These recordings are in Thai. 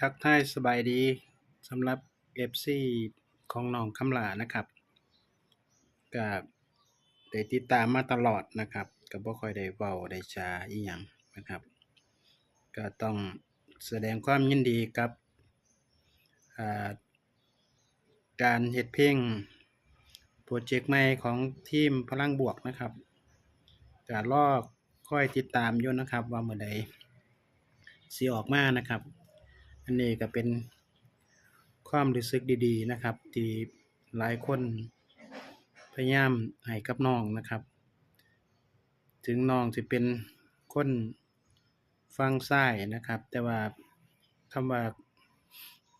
ทักทายสบายดีสำหรับ FC ของน้องคำลานะครับก็ได้ติดตามมาตลอดนะครับก็บ่ค่อยได้เว้าได้จาอีหยังนะครับ ก็ต้องแสดงความยินดีกับการเฮ็ดเพลงโปรเจกต์ใหม่ของทีมพลังบวกนะครับก็รอค่อยติดตามอยู่นะครับว่าเมื่อใดสิออกมานะครับ อันนี้ก็เป็นความรู้สึกดีๆนะครับ ที่หลายคนพยายามให้กับน้องนะครับ ถึงน้องสิเป็นคนฟังซ้ายนะครับ แต่ว่าคำว่า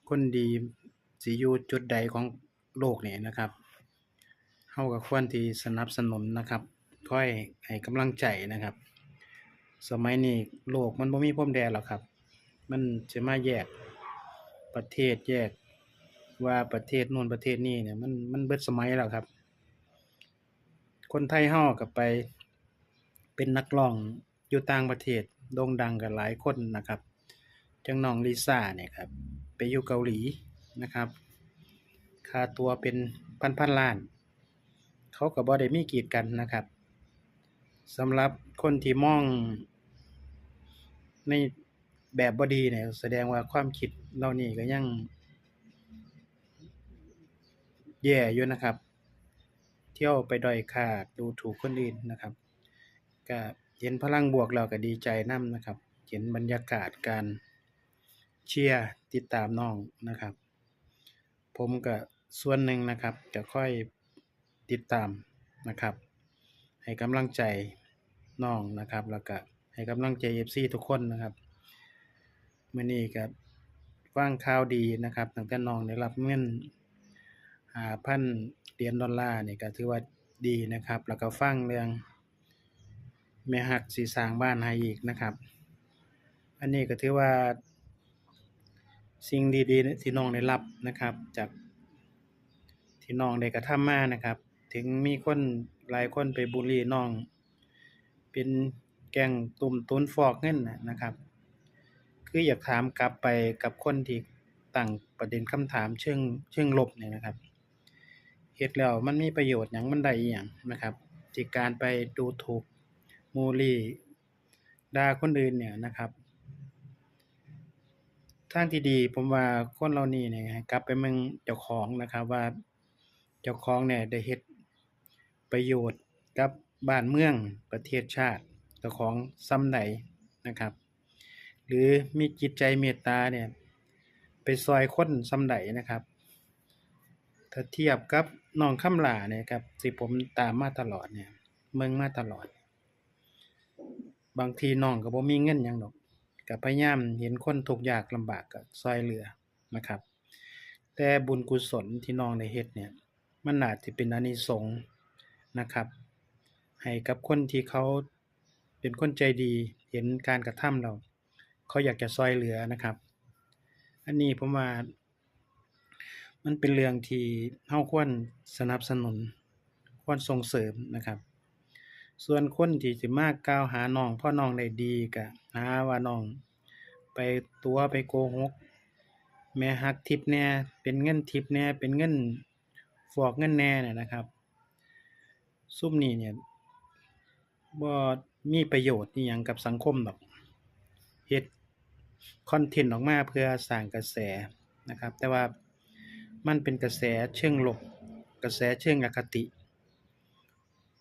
คนดีสิอยู่จุดใดของโลกนี่นะครับเฮาก็ควรที่สนับสนุนนะครับคอยให้กำลังใจนะครับ สมัยนี้โลกมันบ่มีพรมแดนหรอกครับ มันจะมาแยกประเทศแยกว่าประเทศนู้นประเทศนี้เนี่ยมันมันเบิดสมัยแล้วครับ คนไทยเฮาก็ไป เป็นนักร้องอยู่ต่างประเทศโด่งดังกันหลายคนนะครับ จังน้องลิซ่าเนี่ยครับไปอยู่เกาหลีนะครับ ค่าตัวเป็นพันๆล้าน เขาก็บ่ได้มีกีดกันนะครับสำหรับคนที่มองใน แบบบ่ดีเนี่ยแสดงว่าความคิดเหล่านี้ก็ยัง แย่อยู่นะครับ เที่ยวไปด้อยค่าดูถูกคนอื่นนะครับ ก็เห็นพลังบวกแล้วก็ดีใจนำนะครับ เห็นบรรยากาศการเชียร์ติดตามน้องนะครับ ผมก็ส่วนหนึ่งนะครับจะค่อยติดตามนะครับ ให้กำลังใจน้องนะครับ แล้วก็ให้กำลังใจ FC ทุกคนนะครับ มื้อนี้ก็ฟังข่าวดีนะครับตั้งแต่น้องได้รับเงิน5,000เหรียญดอลลาร์นี่ก็ถือว่าดีนะครับ แล้วก็ฟังเรื่องแม่ฮักสิสางบ้านให้อีกนะครับ อันนี้ก็ถือว่า สิ่งดีๆที่น้องได้รับนะครับ จากที่น้องได้กระทำมานะครับ ถึงมีคนหลายคนไปบุลลีน้อง เป็นแกงตุ่มตุนฟอกเงินน่ะนะครับ คืออยากถามกลับไปกับคนที่ตั้งประเด็นคำถามเชิงเชิงลบเนี่ยนะครับเฮ็ดแล้วมันมีประโยชน์หยังมันได้อิหยังนะครับที่การไปดูถูกบูลีด่าคนอื่นเนี่ยนะครับทางที่ดีผมว่าคนเหล่านี้เนี่ยกลับไปเบิ่งเจ้าของนะครับว่าเจ้าของเนี่ยได้เฮ็ดประโยชน์กับบ้านเมืองประเทศชาติเจ้าของส่ำใดนะครับ หรือมีจิตใจเมตตาเนี่ยไปช่วยคนส่ำใดนะครับ ถ้าเทียบกับน้องคำหลาเนี่ยครับที่ผมตามมาตลอดเนี่ยเบิ่งมาตลอด บางทีน้องก็บ่มีเงินยังดอกก็พยายามเห็นคนทุกข์ยากลำบากก็ช่วยเหลือนะครับ แต่บุญกุศลที่น้องได้เฮ็ดเนี่ยมันน่าสิเป็นอานิสงส์นะครับ ให้กับคนที่เขาเป็นคนใจดีเห็นการกระทำแล้ว เขาอยากจะช่วยเหลือนะครับ อันนี้ผมว่า มันเป็นเรื่องที่เฮาควรสนับสนุน ควรส่งเสริมนะครับ ส่วนคนที่สิมากล่าวหาน้องพราะน้องได้ดีก็หาว่าน้องไปตัวไปโกหก แม่ฮักทิปแน่เป็นเงินทิปแน่เป็นเงินฟอกเงินแหน่เนี่ยนะครับซุ่มนี้เนี่ยบ่มีประโยชน์อิหยังกับสังคมดอกเฮ็ด คอนเทนต์ออกมาเพื่อสร้างกระแสนะครับ แต่ว่ามันเป็นกระแสเชิงลบกระแสเชิงอคติ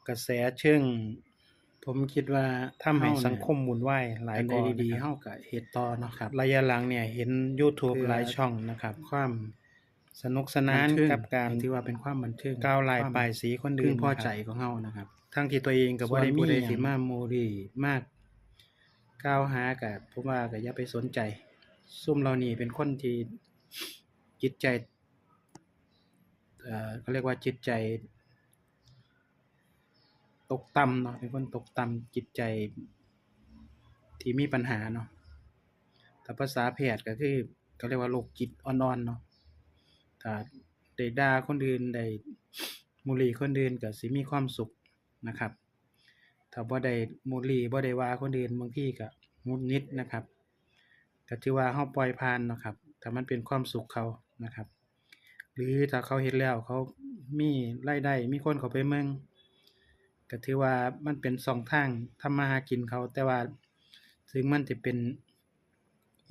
กระแสเชิงผมคิดว่าทำให้สังคมวุ่นวายหลายอันกใดว่าดีนะๆครับเฮาก็เฮ็ดต่อเนาะครับ ระยะหลังเนี่ยเห็น YouTube เพื่อหลายช่องนะครับ ความสนุกสนานบันเทิงกับการที่ว่าเป็นความบันเทิงก้าวลายความปลายสีคนพึอื่งนพอนะครับใจของเฮานะครับ ทั้งที่ตัวเองก็บ่ได้ส่วนมีผู้ใดหสิยังมาโมลีมาก กล่าวหาก็ผมว่าก็อย่าไปสนใจ ซุ่มเหล่านี้เป็นคนที่จิตใจเอ่อเขาเรียกว่าจิตใจ ตกต่ำเนาะเป็นคนตกต่ำจิตใจ ที่มีปัญหาเนาะถ้าภาษาแพทย์ก็คือเขาเรียกว่าโรคจิตอ่อนๆเนาะถ้าได้ด่าคนอื่นได้บุลลีคนอื่นก็สิมีความสุขนะครับ ถ้าบ่ได้บุลีบ่ได้ว่าคนอื่นบางทีก็งุดหงิดนะครับก็ถือว่าเฮาปล่อยผ่านเนาะครับถ้ามันเป็นความสุขเขานะครับ หรือถ้าเขาเฮ็ดแล้วเขามีรายได้มีคนเข้าไปเมืองก็ถือว่ามันเป็นช่องทางทำมาหากินเขาแต่ว่าถึงมันจะเป็น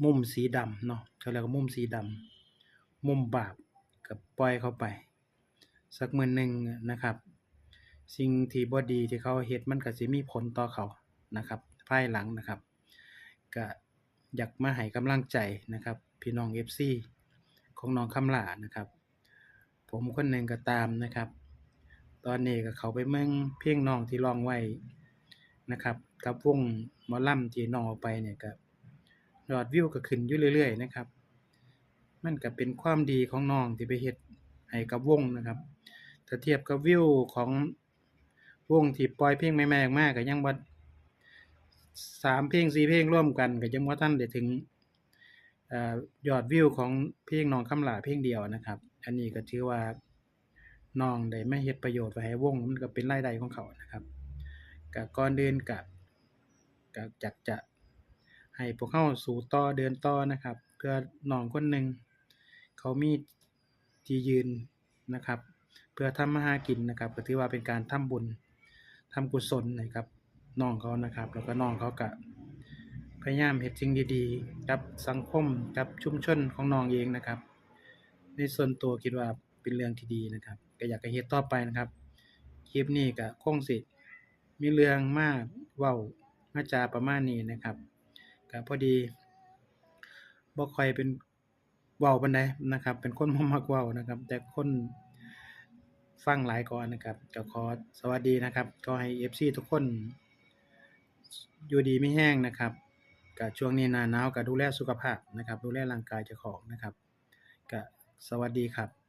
มุมสีดำเนาะเขาเรียกว่ามุมสีดำมุมบาปก็ปล่อยเขาไป สักมื้อหนึ่งนะครับ สิ่งที่บ่ดีที่เขาเฮ็ดมันก็สิมีผลต่อเขานะครับภายหลังนะครับก็อยากมาให้กำลังใจนะครับ พี่น้อง FC ของน้องคำหลานะครับ ผมคนหนึ่งก็ตามนะครับ ตอนนี้ก็เขาไปเมืองเพลงน้องที่ร้องไว้นะครับกับวงหมอลำที่น้องเอาไปเนี่ยก็ยอดวิวก็ขึ้นอยู่เรื่อยๆนะครับ มันก็เป็นความดีของน้องที่ไปเฮ็ดให้กับวงนะครับถ้าเทียบกับวิวของ วงที่ปล่อยเพลงใหม่ๆออกมาก็ยังบ่สามเพลงสี่เพลงร่วมกันก็ยังบ่ทันได้ถึงอยอดวิวของเพลงน้องคำหลาเพลงเดียวนะครับ อันนี้ก็ถือว่าน้องได้มาเฮ็ดประโยชน์ไว้ให้วงมันก็เป็นรายได้ของเขานะครับก็ก่อนอื่นก็ก็อยากจะให้พวกเราสู้ต่อเดินต่อนะครับ เพื่อน้องคนหนึ่งเขามีที่ยืนนะครับ เพื่อทำมาหากินนะครับก็ถือว่าเป็นการทำบุญ ทำกุศลให้กับน้องเขานะครับ แล้วก็น้องเขาก็พยายามเฮ็ดสิ่งดีๆ กับสังคมกับชุมชนของน้องเองนะครับ ในส่วนตัวคิดว่าเป็นเรื่องที่ดีนะครับ ก็อยากให้เฮ็ดต่อไปนะครับ คลิปนี้ก็คงสิ มีเรื่องมาเว้ามาจาประมาณนี้นะครับก็พอดีบ่ค่อยเป็นเว้าปานใดนะครับ เป็นคนบ่มักเว้านะครับ แต่คน ฟังหลายก่อนนะครับก็ขอสวัสดีนะครับ ก็ให้ FC ทุกคน อยู่ดีไม่แห้งนะครับกับช่วงนี้หนาหนาวก็ดูแลสุขภาพนะครับ ดูแลร่างกายเจ้าของนะครับกับสวัสดีครับ